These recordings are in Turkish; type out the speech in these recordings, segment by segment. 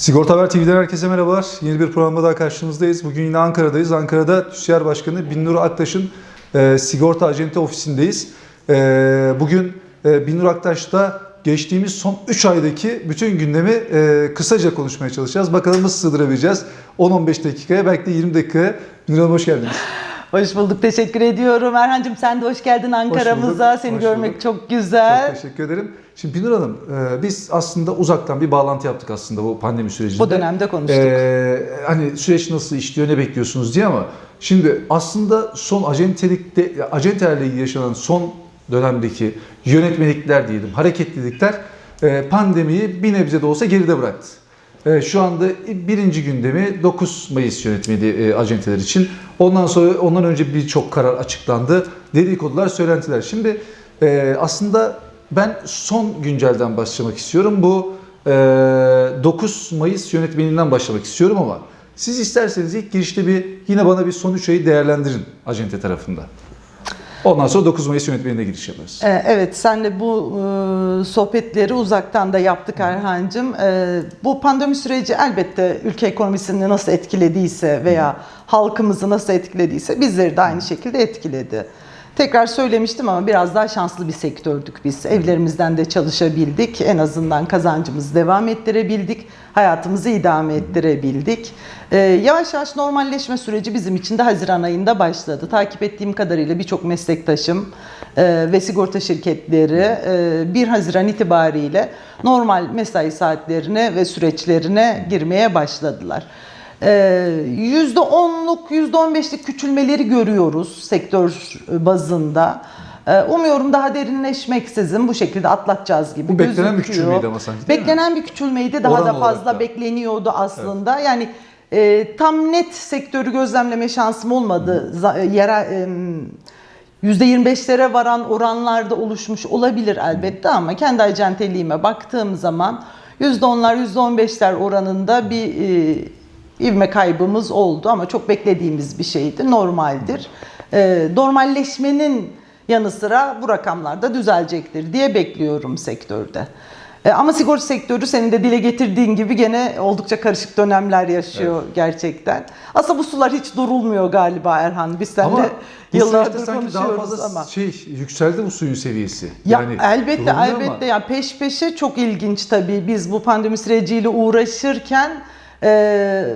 Sigorta Haber TV'den herkese merhabalar. Yeni bir programda daha karşınızdayız. Bugün yine Ankara'dayız. Ankara'da TÜSİAD Başkanı Binnur Aktaş'ın e, sigorta acente ofisindeyiz. E, bugün e, Binnur Aktaş'ta geçtiğimiz son 3 aydaki bütün gündemi e, kısaca konuşmaya çalışacağız. Bakalım nasıl sığdırabileceğiz? 10-15 dakikaya belki de 20 dakikaya. Binnur Hanım hoş geldiniz. Hoş bulduk, teşekkür ediyorum. Erhan'cığım sen de hoş geldin Ankara'mıza. Seni hoş görmek bulduk. çok güzel. Çok teşekkür ederim. Şimdi Binnur Hanım e, biz aslında uzaktan bir bağlantı yaptık aslında bu pandemi sürecinde. Bu dönemde konuştuk. Ee, hani süreç nasıl işliyor, ne bekliyorsunuz diye ama şimdi aslında son acentelikte, acentelerle yaşanan son dönemdeki yönetmelikler diyelim, hareketlilikler e, pandemiyi bir nebze de olsa geride bıraktı. E, şu anda birinci gündemi 9 Mayıs yönetmeliği e, acenteler için. Ondan sonra ondan önce birçok karar açıklandı. Dedikodular, söylentiler. Şimdi e, aslında ben son güncelden başlamak istiyorum. Bu e, 9 Mayıs yönetmeliğinden başlamak istiyorum ama siz isterseniz ilk girişte bir yine bana bir son 3 ayı değerlendirin acente tarafında. Ondan sonra 9 Mayıs yönetmeliğine giriş yaparız. Ee, Evet, senle bu e, sohbetleri uzaktan da yaptık Erhan'cığım. Ee, bu pandemi süreci elbette ülke ekonomisini nasıl etkilediyse veya halkımızı nasıl etkilediyse bizleri de aynı şekilde etkiledi. Tekrar söylemiştim ama biraz daha şanslı bir sektördük biz. Evlerimizden de çalışabildik. En azından kazancımızı devam ettirebildik. Hayatımızı idame ettirebildik. Ee, yavaş yavaş normalleşme süreci bizim için de Haziran ayında başladı. Takip ettiğim kadarıyla birçok meslektaşım e, ve sigorta şirketleri e, 1 Haziran itibariyle normal mesai saatlerine ve süreçlerine girmeye başladılar. %10'luk, %15'lik küçülmeleri görüyoruz sektör bazında. Ee, Umuyorum daha derinleşmeksizin bu şekilde atlatacağız gibi Bu beklenen bir küçülmeydi ama sanki, değil mi? Beklenen bir küçülmeydi. Daha Oran da fazla da. bekleniyordu aslında. Yani e, tam net sektörü gözlemleme şansım olmadı. Yere, e, %25'lere varan oranlarda oluşmuş olabilir elbette ama kendi acenteliğime baktığım zaman %10'lar %15'ler oranında bir e, ivme kaybımız oldu ama çok beklediğimiz bir şeydi, normaldir. E, normalleşmenin yanı sıra bu rakamlar da düzelecektir diye bekliyorum sektörde. E, ama sigorta sektörü senin de dile getirdiğin gibi gene oldukça karışık dönemler yaşıyor gerçekten. Aslında bu sular hiç durulmuyor galiba Erhan. Biz seninle yıllardır sanki daha konuşuyoruz fazla ama. şey yükseldi bu suyun seviyesi. Ya Yani elbette elbette ama ya peş peşe çok ilginç tabii biz bu pandemi süreciyle uğraşırken e,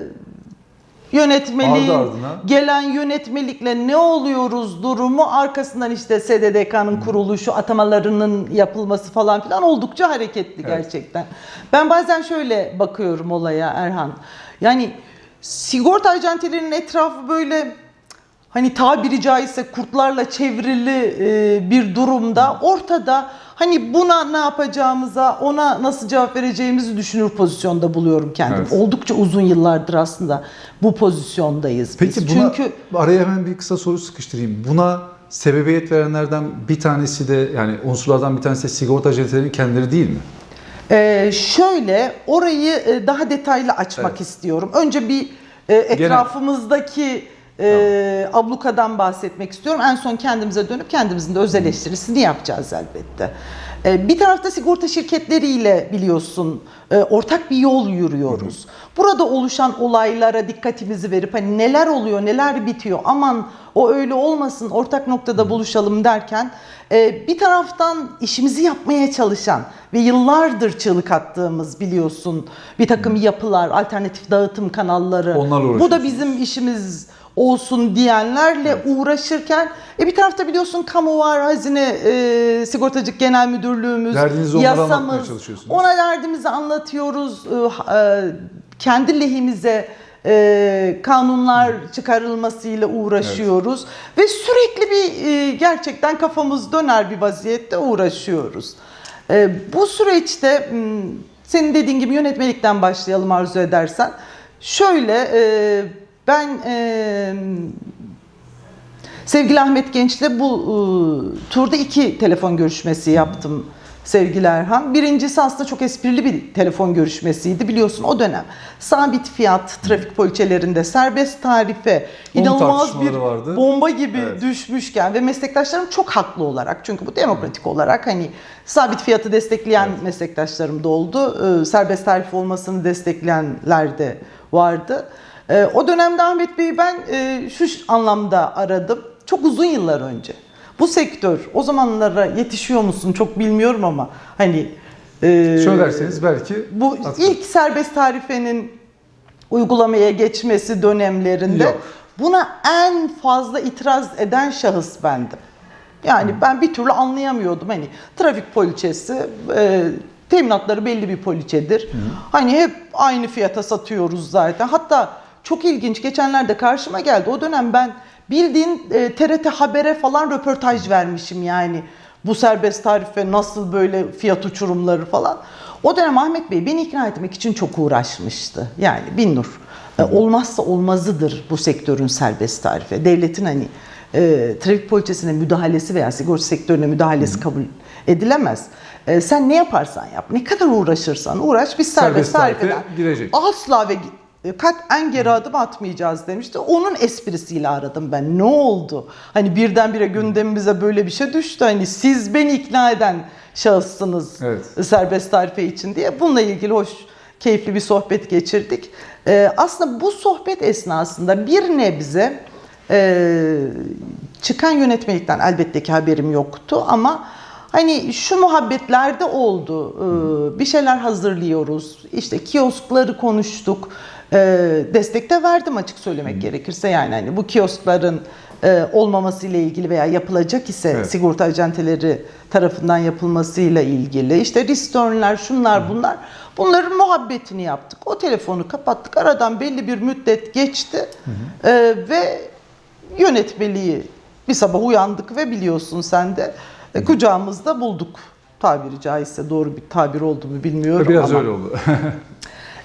yönetmeliğin Ardı ardına. gelen yönetmelikle ne oluyoruz durumu arkasından işte SDDK'nın kuruluşu atamalarının yapılması falan filan oldukça hareketli Evet. gerçekten. Ben bazen şöyle bakıyorum olaya Erhan. Yani sigorta acentelerinin etrafı böyle hani tabiri caizse kurtlarla çevrili e, bir durumda ortada hani buna ne yapacağımıza ona nasıl cevap vereceğimizi düşünür pozisyonda buluyorum kendimi. Evet. Oldukça uzun yıllardır aslında bu pozisyondayız Peki biz. buna Çünkü araya hemen bir kısa soru sıkıştırayım. Buna sebebiyet verenlerden bir tanesi de yani unsurlardan bir tanesi de sigorta acentelerinin kendileri değil mi? e, şöyle orayı e, daha detaylı açmak Evet. istiyorum. Önce bir e, etrafımızdaki e, ablukadan bahsetmek istiyorum. En son kendimize dönüp kendimizin de öz eleştirisini yapacağız elbette. E, bir tarafta sigorta şirketleriyle biliyorsun e, ortak bir yol yürüyoruz. Burada oluşan olaylara dikkatimizi verip hani neler oluyor, neler bitiyor aman o öyle olmasın ortak noktada buluşalım derken e, bir taraftan işimizi yapmaya çalışan ve yıllardır çığlık attığımız biliyorsun bir takım yapılar, alternatif dağıtım kanalları. Onlarla Bu da bizim işimiz olsun diyenlerle uğraşırken e bir tarafta biliyorsun kamu var, hazine e, sigortacılık genel müdürlüğümüz, Derdinizi yasamız. çalışıyorsunuz. Ona derdimizi anlatıyoruz. E, e, kendi lehimize e, kanunlar çıkarılmasıyla uğraşıyoruz ve sürekli bir e, gerçekten kafamız döner bir vaziyette uğraşıyoruz. E, bu süreçte senin dediğin gibi yönetmelikten başlayalım arzu edersen. Şöyle e, ben e, sevgili Ahmet Genç'le bu e, turda iki telefon görüşmesi yaptım sevgili Erhan. Birincisi aslında çok esprili bir telefon görüşmesiydi. Biliyorsun o dönem sabit fiyat trafik poliçelerinde serbest tarife Onun inanılmaz bir vardı. bomba gibi Evet. düşmüşken ve meslektaşlarım çok haklı olarak çünkü bu demokratik olarak hani sabit fiyatı destekleyen meslektaşlarım da oldu. Ee, serbest tarif olmasını destekleyenler de vardı. Ee, o dönemde Ahmet Bey'i ben e, şu anlamda aradım. Çok uzun yıllar önce. Bu sektör o zamanlara yetişiyor musun çok bilmiyorum ama hani e, Söylerseniz belki bu hatırlarım. ilk serbest tarifenin uygulamaya geçmesi dönemlerinde Yok. buna en fazla itiraz eden şahıs bendim. Yani ben bir türlü anlayamıyordum hani trafik poliçesi e, teminatları belli bir poliçedir. Hani hep aynı fiyata satıyoruz zaten. Hatta çok ilginç geçenlerde karşıma geldi. O dönem ben bildiğin e, TRT Haber'e falan röportaj vermişim yani. Bu serbest tarife nasıl böyle fiyat uçurumları falan. O dönem Ahmet Bey beni ikna etmek için çok uğraşmıştı. Yani Binnur e, olmazsa olmazıdır bu sektörün serbest tarife. Devletin hani e, trafik poliçesine müdahalesi veya sigorta sektörüne müdahalesi kabul edilemez. E, sen ne yaparsan yap, ne kadar uğraşırsan uğraş biz serbest, Serbest tarife tarifeden girecek. asla ve e, kat en geri adım atmayacağız demişti. Onun esprisiyle aradım ben. Ne oldu? Hani birdenbire gündemimize böyle bir şey düştü. Hani siz beni ikna eden şahıssınız Evet. serbest tarife için diye. Bununla ilgili hoş, keyifli bir sohbet geçirdik. Ee, aslında bu sohbet esnasında bir nebze e, çıkan yönetmelikten elbette ki haberim yoktu ama hani şu muhabbetlerde oldu. Ee, bir şeyler hazırlıyoruz. İşte kioskları konuştuk. Ee, destek de verdim açık söylemek gerekirse yani hani bu kioskların e, olmaması ile ilgili veya yapılacak ise Evet. sigorta acenteleri tarafından yapılmasıyla ilgili işte returnler şunlar bunlar bunların muhabbetini yaptık. O telefonu kapattık. Aradan belli bir müddet geçti Ee, ve yönetmeliği bir sabah uyandık ve biliyorsun sen de e, kucağımızda bulduk. Tabiri caizse doğru bir tabir oldu mu bilmiyorum biraz ama. öyle oldu.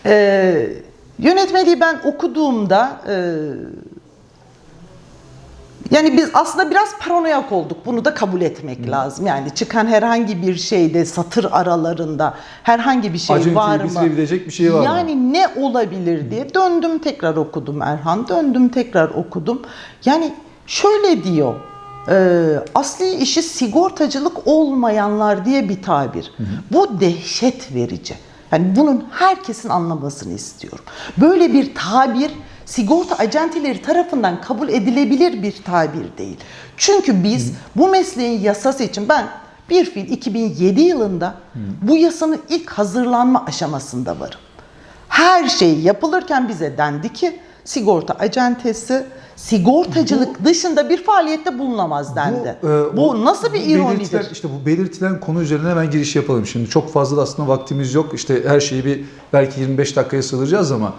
Ee, yönetmeliği ben okuduğumda e, yani biz aslında biraz paranoyak olduk. Bunu da kabul etmek lazım. Yani çıkan herhangi bir şeyde satır aralarında herhangi bir şey Acenteyi var mı? bitirebilecek bir şey var mı? Yani ne olabilir diye döndüm tekrar okudum Erhan. Döndüm tekrar okudum. Yani şöyle diyor. e, asli işi sigortacılık olmayanlar diye bir tabir. Bu dehşet verici. Yani bunun herkesin anlamasını istiyorum. Böyle bir tabir sigorta acenteleri tarafından kabul edilebilir bir tabir değil. Çünkü biz bu mesleğin yasası için ben bir fiil 2007 yılında bu yasanın ilk hazırlanma aşamasında varım. Her şey yapılırken bize dendi ki sigorta acentesi sigortacılık dışında bir faaliyette bulunamaz dendi. Bu, e, o nasıl bir ironidir? işte bu belirtilen konu üzerine hemen giriş yapalım. Şimdi çok fazla da aslında vaktimiz yok. İşte her şeyi bir belki 25 dakikaya sığdıracağız ama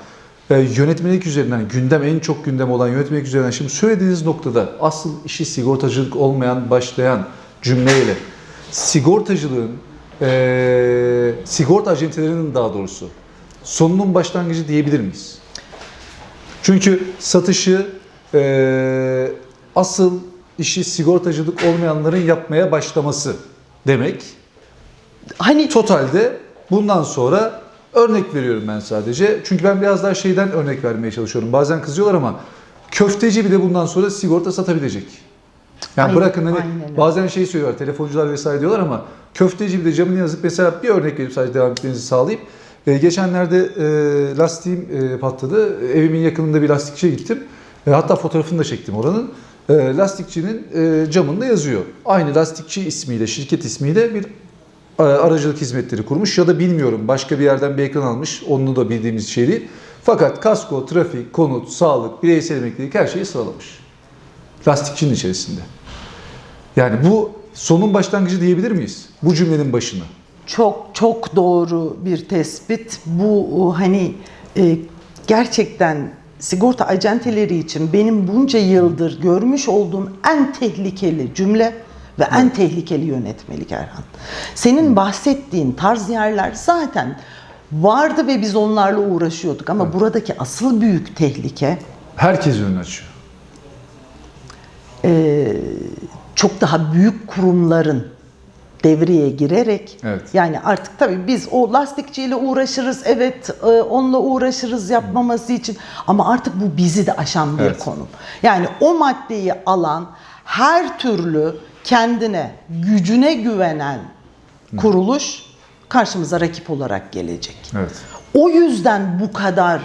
e, yönetmelik üzerinden gündem en çok gündem olan yönetmelik üzerinden şimdi söylediğiniz noktada asıl işi sigortacılık olmayan başlayan cümleyle sigortacılığın e, sigorta acentelerinin daha doğrusu sonunun başlangıcı diyebilir miyiz? Çünkü satışı e, asıl işi sigortacılık olmayanların yapmaya başlaması demek. Hani Totalde bundan sonra örnek veriyorum ben sadece. Çünkü ben biraz daha şeyden örnek vermeye çalışıyorum. Bazen kızıyorlar ama köfteci bile bundan sonra sigorta satabilecek. Yani Aynen, bırakın hani aynen bazen şey söylüyorlar telefoncular vesaire diyorlar ama köfteci bile camını yazıp mesela bir örnek verip sadece devam etmenizi sağlayıp e, geçenlerde e, lastiğim e, patladı. Evimin yakınında bir lastikçiye gittim. E, hatta fotoğrafını da çektim oranın. E, lastikçinin e, camında yazıyor. Aynı lastikçi ismiyle, şirket ismiyle bir e, aracılık hizmetleri kurmuş ya da bilmiyorum başka bir yerden bir ekran almış. Onu da bildiğimiz şey değil. Fakat kasko, trafik, konut, sağlık, bireysel emeklilik her şeyi sıralamış. Lastikçinin içerisinde. Yani bu sonun başlangıcı diyebilir miyiz? Bu cümlenin başını. Çok çok doğru bir tespit. Bu hani e, gerçekten sigorta acenteleri için benim bunca yıldır görmüş olduğum en tehlikeli cümle ve en tehlikeli yönetmelik Erhan. Senin bahsettiğin tarz yerler zaten vardı ve biz onlarla uğraşıyorduk ama buradaki asıl büyük tehlike Herkes önünü açıyor. çok daha büyük kurumların devreye girerek Evet. yani artık tabii biz o lastikçiyle uğraşırız evet e, onunla uğraşırız yapmaması için ama artık bu bizi de aşan bir Evet. konu. Yani o maddeyi alan her türlü kendine gücüne güvenen kuruluş karşımıza rakip olarak gelecek. Evet. O yüzden bu kadar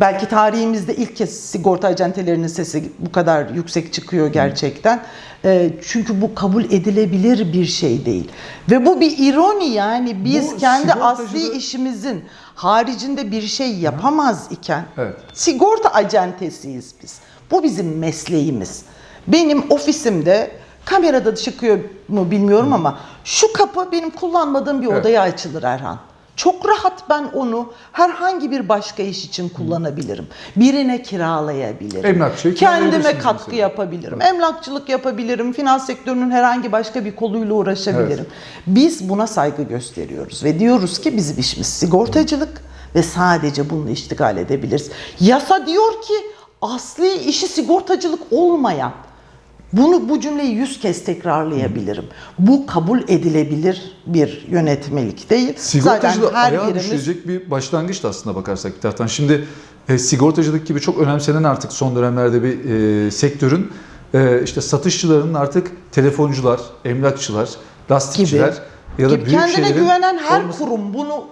belki tarihimizde ilk kez sigorta acentelerinin sesi bu kadar yüksek çıkıyor gerçekten. Ee, çünkü bu kabul edilebilir bir şey değil. Ve bu bir ironi yani biz Bu kendi sigortacılığı- asli işimizin haricinde bir şey yapamaz iken Evet. sigorta acentesiyiz biz. Bu bizim mesleğimiz. Benim ofisimde kamerada çıkıyor mu bilmiyorum ama şu kapı benim kullanmadığım bir Evet. odaya açılır Erhan. Çok rahat ben onu herhangi bir başka iş için kullanabilirim. Birine kiralayabilirim. Emlakçıya Kendime katkı mesela. yapabilirim. Emlakçılık yapabilirim. Finans sektörünün herhangi başka bir koluyla uğraşabilirim. Biz buna saygı gösteriyoruz ve diyoruz ki bizim işimiz sigortacılık ve sadece bununla iştigal edebiliriz. Yasa diyor ki asli işi sigortacılık olmayan bunu bu cümleyi yüz kez tekrarlayabilirim. Bu kabul edilebilir bir yönetmelik değil. Sigortacı da her ayağa birimiz düşecek bir başlangıçtı aslında bakarsak bir taraftan. Şimdi e, sigortacılık gibi çok önemsenen artık son dönemlerde bir e, sektörün e, işte satışçılarının artık telefoncular, emlakçılar, lastikçiler ya da Gibi büyük kendine güvenen her olması- kurum bunu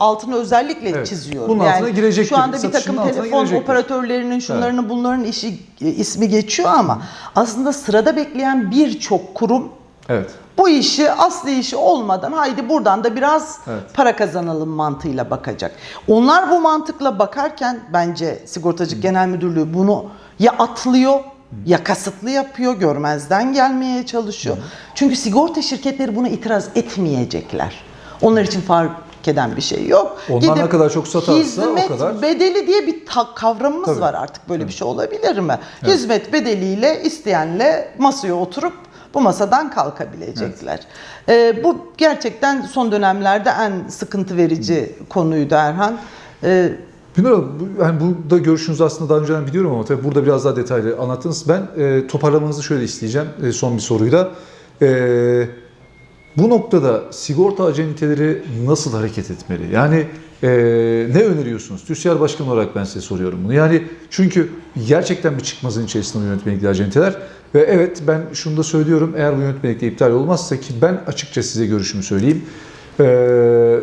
altını özellikle Evet. çiziyorum. Bunun altına girecek Şu anda bir takım telefon operatörlerinin şunlarının bunların işi e, ismi geçiyor ama aslında sırada bekleyen birçok kurum Evet. bu işi asli işi olmadan haydi buradan da biraz Evet. para kazanalım mantığıyla bakacak. Onlar bu mantıkla bakarken bence Sigortacılık Genel Müdürlüğü bunu ya atlıyor ya kasıtlı yapıyor, görmezden gelmeye çalışıyor. Çünkü sigorta şirketleri buna itiraz etmeyecekler. Onlar için fark eden bir şey yok. Onlar ne kadar çok satarsa o hizmet kadar- bedeli diye bir kavramımız Tabii. var artık. Böyle bir şey olabilir mi? Hizmet bedeliyle isteyenle masaya oturup bu masadan kalkabilecekler. Ee, bu gerçekten son dönemlerde en sıkıntı verici konuydu Erhan. Ee, Bilmiyorum, bu, yani burada görüşünüzü aslında daha önceden biliyorum ama tabii burada biraz daha detaylı anlattınız. Ben e, toparlamanızı şöyle isteyeceğim e, son bir soruyla. E, bu noktada sigorta acenteleri nasıl hareket etmeli? Yani e, ne öneriyorsunuz? TÜSİAD Başkanı olarak ben size soruyorum bunu. Yani çünkü gerçekten bir çıkmazın içerisinde yönetmelikli acenteler. Ve evet ben şunu da söylüyorum eğer bu yönetmelikle iptal olmazsa ki ben açıkça size görüşümü söyleyeyim. E,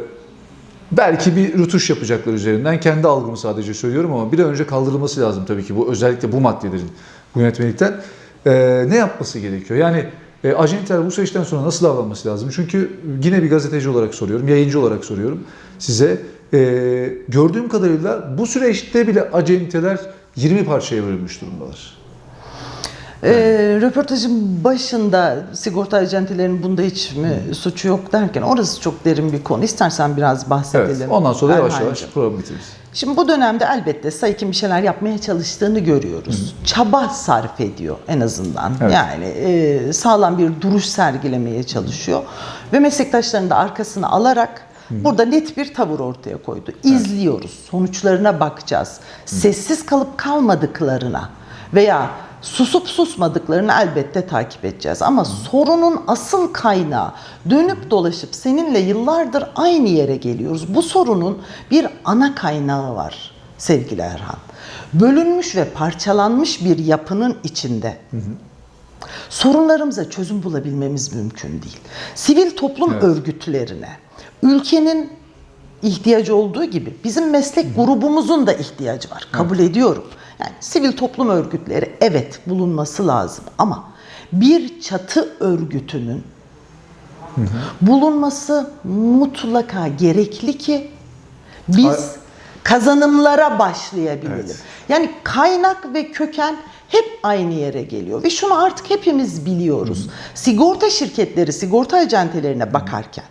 Belki bir rütuş yapacaklar üzerinden. Kendi algımı sadece söylüyorum ama bir an önce kaldırılması lazım tabii ki bu özellikle bu maddelerin bu yönetmelikten. Ee, ne yapması gerekiyor? Yani e, acenteler bu süreçten sonra nasıl davranması lazım? Çünkü yine bir gazeteci olarak soruyorum, yayıncı olarak soruyorum size. Ee, gördüğüm kadarıyla bu süreçte bile acenteler 20 parçaya bölünmüş durumdalar. e, röportajın başında sigorta acentelerinin bunda hiç mi suçu yok derken orası çok derin bir konu. İstersen biraz bahsedelim. Evet. Ondan sonra yavaş Erhan'cığım. yavaş programı bitiririz. Şimdi bu dönemde elbette Sayık'ın bir şeyler yapmaya çalıştığını görüyoruz. Çaba sarf ediyor en azından. Evet. Yani e, sağlam bir duruş sergilemeye çalışıyor. Ve meslektaşlarını da arkasına alarak burada net bir tavır ortaya koydu. İzliyoruz, sonuçlarına bakacağız. Sessiz kalıp kalmadıklarına veya susup susmadıklarını elbette takip edeceğiz. Ama sorunun asıl kaynağı dönüp dolaşıp seninle yıllardır aynı yere geliyoruz. Bu sorunun bir ana kaynağı var sevgili Erhan. Bölünmüş ve parçalanmış bir yapının içinde sorunlarımıza çözüm bulabilmemiz mümkün değil. Sivil toplum Evet. örgütlerine, ülkenin ihtiyacı olduğu gibi bizim meslek grubumuzun da ihtiyacı var. Kabul ediyorum. Yani sivil toplum örgütleri evet bulunması lazım ama bir çatı örgütünün bulunması mutlaka gerekli ki biz Ay- kazanımlara başlayabilelim. Evet. Yani kaynak ve köken hep aynı yere geliyor ve şunu artık hepimiz biliyoruz. Sigorta şirketleri, sigorta acentelerine bakarken,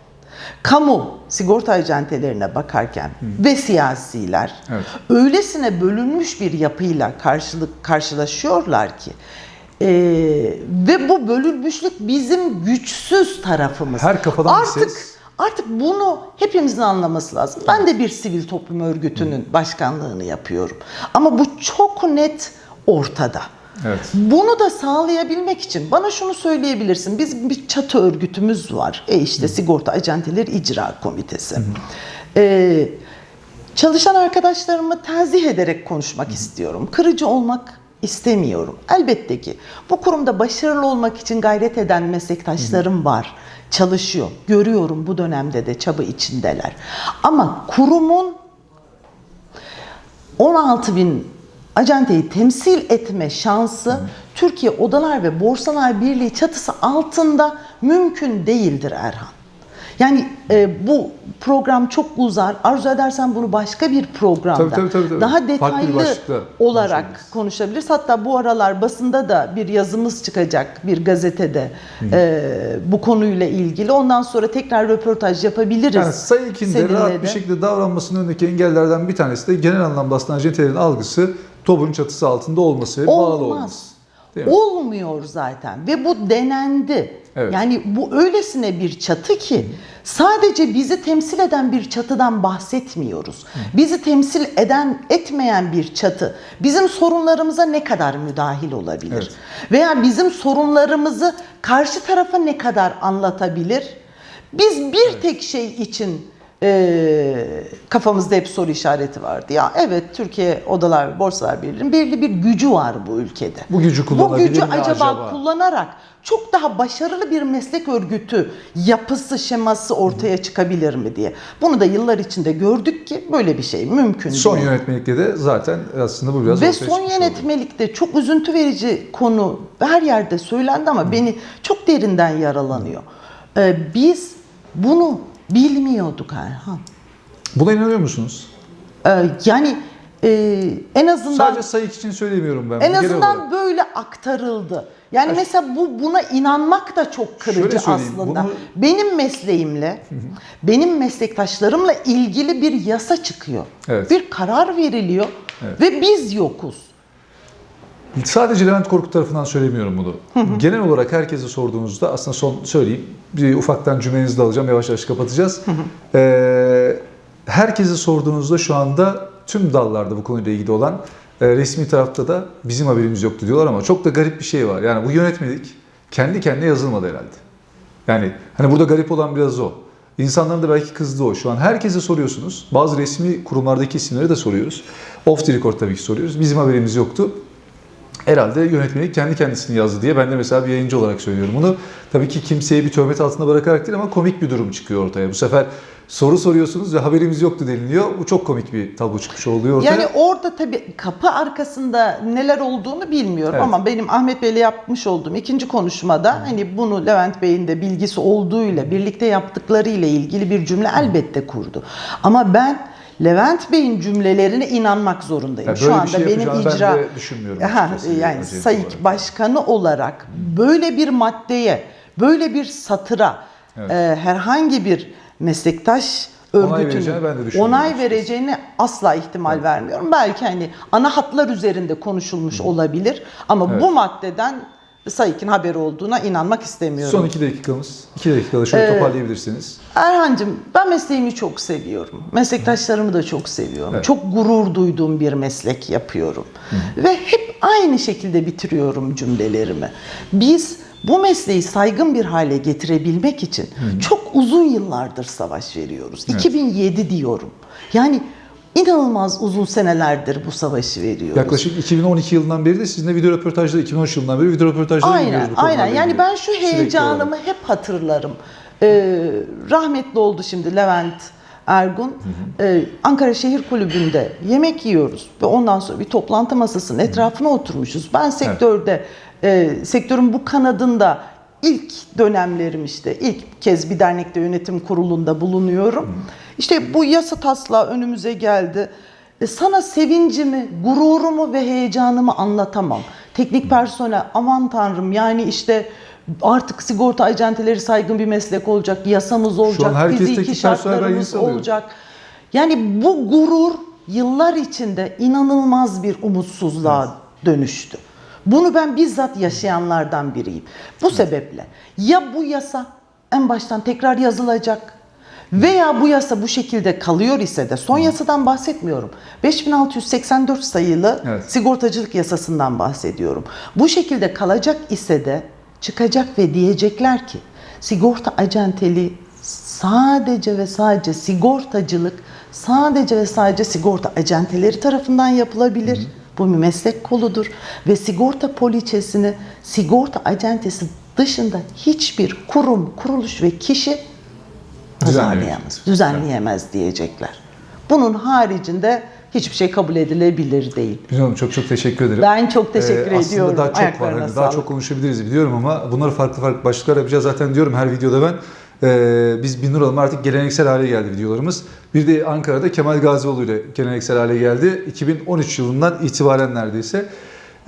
kamu sigorta acentelerine bakarken ve siyasiler Evet. öylesine bölünmüş bir yapıyla karşılık karşılaşıyorlar ki ee, ve bu bölünmüşlük bizim güçsüz tarafımız. Her kafadan artık ses. Artık bunu hepimizin anlaması lazım. Ben de bir sivil toplum örgütünün başkanlığını yapıyorum. Ama bu çok net ortada. Evet. Bunu da sağlayabilmek için bana şunu söyleyebilirsin. Biz bir çatı örgütümüz var. E işte Sigorta Acenteleri İcra Komitesi. Ee, çalışan arkadaşlarımı tenzih ederek konuşmak istiyorum. Kırıcı olmak istemiyorum. Elbette ki bu kurumda başarılı olmak için gayret eden meslektaşlarım var. Çalışıyor. Görüyorum bu dönemde de çaba içindeler. Ama kurumun 16 bin acenteyi temsil etme şansı Türkiye Odalar ve Borsalar Birliği çatısı altında mümkün değildir Erhan. Yani e, bu program çok uzar. Arzu edersen bunu başka bir programda Tabii, tabii, tabii, tabii. daha detaylı olarak konuşabiliriz. Hatta bu aralar basında da bir yazımız çıkacak bir gazetede e, bu konuyla ilgili. Ondan sonra tekrar röportaj yapabiliriz. Yani Sayın İlkin de seninle rahat de. bir şekilde davranmasının önündeki engellerden bir tanesi de genel anlamda aslında acentelerin algısı TOB'un çatısı altında olması ve bağlı olması. Olmuyor zaten ve bu denendi. Evet. Yani bu öylesine bir çatı ki sadece bizi temsil eden bir çatıdan bahsetmiyoruz. Bizi temsil eden etmeyen bir çatı bizim sorunlarımıza ne kadar müdahil olabilir? Evet. Veya bizim sorunlarımızı karşı tarafa ne kadar anlatabilir? Biz bir tek şey için e, kafamızda hep soru işareti vardı. Ya evet Türkiye Odalar ve Borsalar Birliği'nin belirli bir gücü var bu ülkede. Bu gücü Bu kullanabilir gücü mi acaba, acaba? kullanarak çok daha başarılı bir meslek örgütü yapısı, şeması ortaya çıkabilir mi diye. Bunu da yıllar içinde gördük ki böyle bir şey mümkün Son değil. yönetmelikte de zaten aslında bu biraz Ve son çıkmış oldu. yönetmelikte çok üzüntü verici konu her yerde söylendi ama beni çok derinden yaralanıyor. Ee, biz bunu bilmiyorduk Erhan. Buna inanıyor musunuz? Ee, yani e, en azından Sadece sayık için söylemiyorum ben. en genel azından olarak. böyle aktarıldı. Yani mesela bu buna inanmak da çok kırıcı aslında. bunu- Benim mesleğimle, benim meslektaşlarımla ilgili bir yasa çıkıyor. Evet. Bir karar veriliyor Evet. ve biz yokuz. Sadece Levent Korkut tarafından söylemiyorum bunu. Genel olarak herkese sorduğunuzda aslında son söyleyeyim. Bir ufaktan cümlenizi de alacağım. Yavaş yavaş kapatacağız. Ee, herkese sorduğunuzda şu anda tüm dallarda bu konuyla ilgili olan e, resmi tarafta da bizim haberimiz yoktu diyorlar ama çok da garip bir şey var. Yani bu yönetmelik kendi kendine yazılmadı herhalde. Yani hani burada garip olan biraz o. İnsanların da belki kızdığı o. Şu an herkese soruyorsunuz. Bazı resmi kurumlardaki isimleri de soruyoruz. Off the record tabii ki soruyoruz. Bizim haberimiz yoktu. Herhalde yönetmelik kendi kendisini yazdı diye ben de mesela bir yayıncı olarak söylüyorum bunu. Tabii ki kimseyi bir töhmet altında bırakarak değil ama komik bir durum çıkıyor ortaya. Bu sefer soru soruyorsunuz ve haberimiz yoktu deniliyor. Bu çok komik bir tablo çıkmış oluyor ortaya. Yani orada tabii kapı arkasında neler olduğunu bilmiyorum Evet. ama benim Ahmet Bey'le yapmış olduğum ikinci konuşmada hani bunu Levent Bey'in de bilgisi olduğuyla birlikte yaptıklarıyla ilgili bir cümle elbette kurdu. Ama ben Levent Bey'in cümlelerine inanmak zorundayım. Yani Şu anda şey benim ben icra de düşünmüyorum Ha, yani SAİK olarak. başkanı olarak böyle bir maddeye, böyle bir satıra Evet. e, herhangi bir meslektaş Onay örgütünün vereceğini ben de düşünmüyorum onay vereceğini asla ihtimal vermiyorum. Belki hani ana hatlar üzerinde konuşulmuş olabilir ama Evet. bu maddeden SAİK'in haberi olduğuna inanmak istemiyorum. Son iki dakikamız. İki dakikada şöyle Ee, toparlayabilirsiniz. Erhan'cığım ben mesleğimi çok seviyorum. Meslektaşlarımı da çok seviyorum. Evet. Çok gurur duyduğum bir meslek yapıyorum. Ve hep aynı şekilde bitiriyorum cümlelerimi. Biz bu mesleği saygın bir hale getirebilmek için çok uzun yıllardır savaş veriyoruz. Evet. 2007 diyorum. Yani inanılmaz uzun senelerdir bu savaşı veriyoruz. Yaklaşık 2012 yılından beri de sizinle video röportajları, 2013 yılından beri video röportajları Aynen, bu aynen. Yani ilgili. ben şu heyecanımı hep hatırlarım. Ee, rahmetli oldu şimdi Levent Ergun. Ee, Ankara Şehir Kulübü'nde yemek yiyoruz ve ondan sonra bir toplantı masasının etrafına oturmuşuz. Ben sektörde, e, sektörün bu kanadında ilk dönemlerim işte ilk kez bir dernekte yönetim kurulunda bulunuyorum. İşte bu yasa taslağı önümüze geldi. E, Sana sevincimi, gururumu ve heyecanımı anlatamam. Teknik personel aman tanrım yani işte artık sigorta acenteleri saygın bir meslek olacak, yasamız olacak, fiziki şartlarımız olacak. Yani bu gurur yıllar içinde inanılmaz bir umutsuzluğa dönüştü. Bunu ben bizzat yaşayanlardan biriyim. Bu sebeple ya bu yasa en baştan tekrar yazılacak Veya bu yasa bu şekilde kalıyor ise de son yasadan bahsetmiyorum. 5684 sayılı Evet. sigortacılık yasasından bahsediyorum. Bu şekilde kalacak ise de çıkacak ve diyecekler ki sigorta acenteliği sadece ve sadece sigortacılık sadece ve sadece sigorta acenteleri tarafından yapılabilir. Bu bir meslek koludur ve sigorta poliçesini sigorta acentesi dışında hiçbir kurum, kuruluş ve kişi pazarlayamaz, düzenleyemez diyecekler. Bunun haricinde hiçbir şey kabul edilebilir değil. Güzel Hanım çok çok teşekkür ederim. Ben çok teşekkür Ee, ediyorum. Aslında daha çok var. Hani daha çok konuşabiliriz biliyorum ama bunları farklı farklı başlıklar yapacağız. Zaten diyorum her videoda ben e, biz Binur Hanım artık geleneksel hale geldi videolarımız. Bir de Ankara'da Kemal Gazioğlu ile geleneksel hale geldi. 2013 yılından itibaren neredeyse.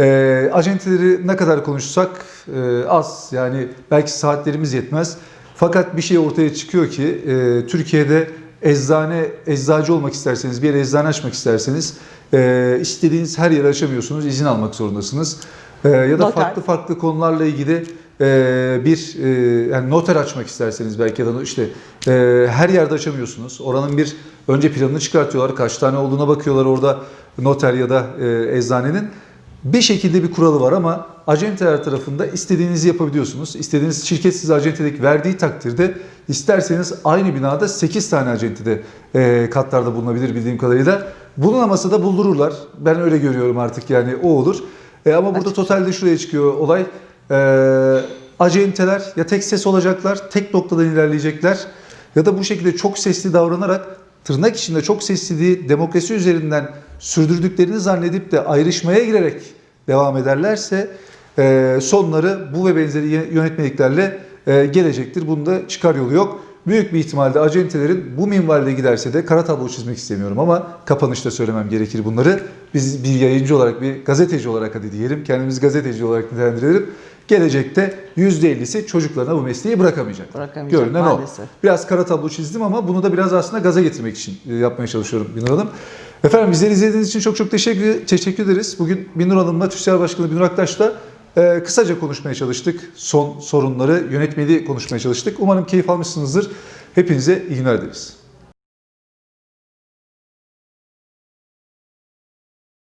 E, acenteleri ne kadar konuşsak e, az. Yani belki saatlerimiz yetmez. Fakat bir şey ortaya çıkıyor ki e, Türkiye'de eczane, eczacı olmak isterseniz, bir yere eczane açmak isterseniz e, istediğiniz her yere açamıyorsunuz, izin almak zorundasınız. E, ya da Noter. farklı farklı konularla ilgili e, bir e, yani noter açmak isterseniz belki ya da işte e, her yerde açamıyorsunuz. Oranın bir önce planını çıkartıyorlar, kaç tane olduğuna bakıyorlar orada noter ya da e, eczanenin. Bir şekilde bir kuralı var ama acenteler tarafında istediğinizi yapabiliyorsunuz. İstediğiniz şirket size acentelik verdiği takdirde isterseniz aynı binada 8 tane acentede e, katlarda bulunabilir bildiğim kadarıyla. Bulunamasa da buldururlar. Ben öyle görüyorum artık yani o olur. E, ama burada totalde şuraya çıkıyor olay. E, acenteler ya tek ses olacaklar, tek noktadan ilerleyecekler ya da bu şekilde çok sesli davranarak tırnak içinde çok sesliliği demokrasi üzerinden sürdürdüklerini zannedip de ayrışmaya girerek devam ederlerse e, sonları bu ve benzeri yönetmeliklerle e, gelecektir. Bunda çıkar yolu yok. Büyük bir ihtimalle acentelerin bu minvalde giderse de kara tablo çizmek istemiyorum ama kapanışta söylemem gerekir bunları. Biz bir yayıncı olarak, bir gazeteci olarak hadi diyelim, kendimizi gazeteci olarak nitelendirelim. Gelecekte %50'si çocuklarına bu mesleği bırakamayacak. Bırakamayacak, Görünen maalesef. o. Biraz kara tablo çizdim ama bunu da biraz aslında gaza getirmek için e, yapmaya çalışıyorum Binur Hanım. Efendim bizleri izlediğiniz için çok çok teşekkür, teşekkür ederiz. Bugün Binur Hanım'la TÜSİAD Başkanı Binur Aktaş'la e, kısaca konuşmaya çalıştık. Son sorunları, yönetmeliği konuşmaya çalıştık. Umarım keyif almışsınızdır. Hepinize iyi günler dileriz.